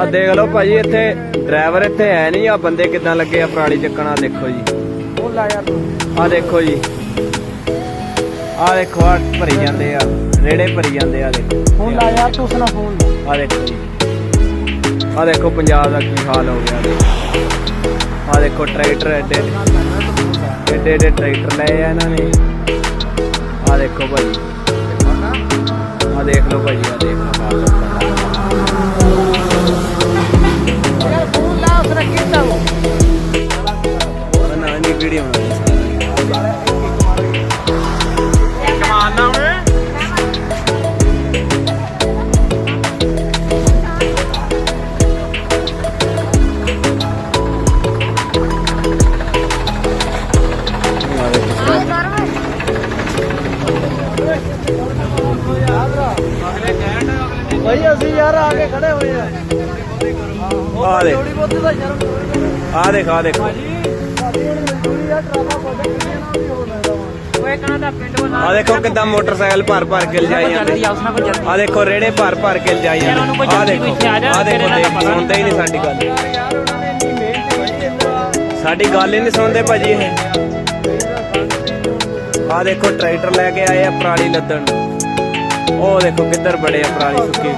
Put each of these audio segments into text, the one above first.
ਆ ਦੇਖ ਲਓ ਭਾਜੀ ਇੱਥੇ ਡਰਾਈਵਰ ਇੱਥੇ ਹੈ ਨਹੀਂ ਆ ਬੰਦੇ ਕਿੱਦਾਂ ਲੱਗੇ ਆ ਪਰਾਲੀ ਚੱਕਣ ਆ ਦੇਖੋ ਜੀ। ਆ ਦੇਖੋ ਜੀ। ਆ ਦੇਖੋ ਆ ਭਰੀ ਜਾਂਦੇ ਆ ਰੇੜੇ ਭਰੀ ਜਾਂਦੇ ਆ ਦੇਖੋ। ਫੋਨ ਲਾ ਯਾਰ ਤੂੰ ਉਸਨਾ ਫੋਨ ਆ ਦੇਖੋ ਜੀ। ਆ ਦੇਖੋ ਪੰਜਾਬ ਦਾ ਕੀ ਹਾਲ ਹੋ ਗਿਆ ਆ ਦੇਖੋ। ਟਰੈਕਟਰ ਐਡੇ ਐਡੇ ਐਡੇ ਟਰੈਕਟਰ ਲਏ ਆ ਇਹਨਾਂ ਨੇ। ਆ ਦੇਖੋ ਭਾਜੀ। ਆ ਦੇਖ ਲਓ ਭਾਜੀ ਆ ਦੇਖ ਲਓ ਭਾਈ ਅਸੀਂ ਯਾਰ ਆ ਕੇ ਖੜੇ ਹੋਏ ਆ। ਆ ਥੋੜੀ ਸ਼ਰਮ ਕਰੋ ਆ ਦੇਖ ਆ ਦੇਖੋ। ਸਾਡੀ ਹੁਣ ਮਜ਼ਦੂਰੀ ਆ ਟਰਾਲਾ ਪਤਾ ਕਿੰਨੇ ਨਾਲ ਵੀ ਹੋ ਲੈਂਦਾ ਵਾ ਓਏ ਕਹਣਾ ਦਾ ਪਿੰਡ ਆ ਦੇਖੋ ਕਿੱਦਾਂ ਮੋਟਰਸਾਈਕਲ ਭਰ ਭਰ ਕੇ ਲਿਜਾਈ ਜਾਂਦੇ। ਆ ਦੇਖੋ ਰੇੜੇ ਭਰ ਭਰ ਕੇ ਲਿਜਾਈ ਜਾਂਦੇ ਆ ਦੇਖੋ ਆ ਦੇਖੋ ਦੇਖ ਸੁਣਦੇ ਹੀ ਨਹੀਂ ਸਾਡੀ ਗੱਲ। ਨੇ ਸਾਡੀ ਗੱਲ ਹੀ ਨਹੀਂ ਸੁਣਦੇ ਭਾਜੀ ਇਹ। ਆ ਦੇਖੋ ਟਰੈਕਟਰ ਲੈ ਕੇ ਆਏ ਆ ਪਰਾਲੀ ਲੱਦਣ। ਉਹ ਦੇਖੋ ਕਿੱਧਰ ਬੜੇ ਆ ਪਰਾਲੀ ਸੁੱਕੀ।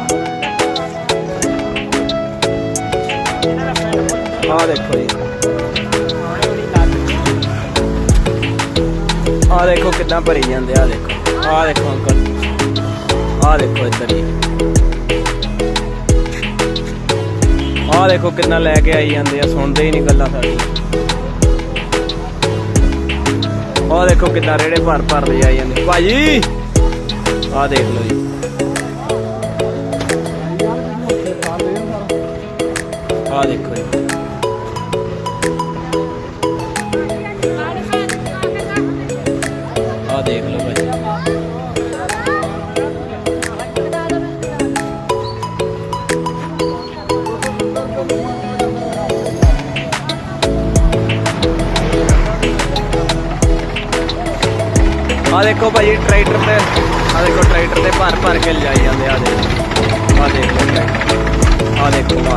ਆ ਦੇਖੋ ਜੀ। ਆ ਦੇਖੋ ਕਿੱਦਾਂ ਭਰੀ ਜਾਂਦੇ ਆ ਦੇਖੋ। ਆ ਦੇਖੋ ਅੰਕਲ। ਆ ਦੇਖੋ ਇੱਧਰ ਹੀ ਆ ਦੇਖੋ ਕਿੰਨਾ ਲੈ ਕੇ ਆਈ ਜਾਂਦੇ ਆ, ਸੁਣਦੇ ਹੀ ਨਹੀਂ ਗੱਲਾਂ ਸਾਡੀ। ਆ ਦੇਖੋ ਕਿੰਨਾ ਰੇੜੇ ਭਰ ਭਰ ਲੈ ਆਈ ਜਾਂਦੇ। ਭਾਜੀ! ਆ ਦੇਖ ਲਓ ਜੀ ਆ ਦੇਖੋ ਜੀ ਆ ਦੇਖ ਲਓ ਭਾਜੀ ਆ ਦੇਖੋ ਭਾਜੀ ਟਰੈਕਟਰ ਤੇ ਆ ਦੇਖੋ ਟਰੈਕਟਰ ਤੇ ਭਰ ਭਰ ਕੇ ਲਿਜਾਈ ਜਾਂਦੇ ਆ ਦੇਖੋ ਆ ਦੇਖੋ ਆ ਦੇਖੋ।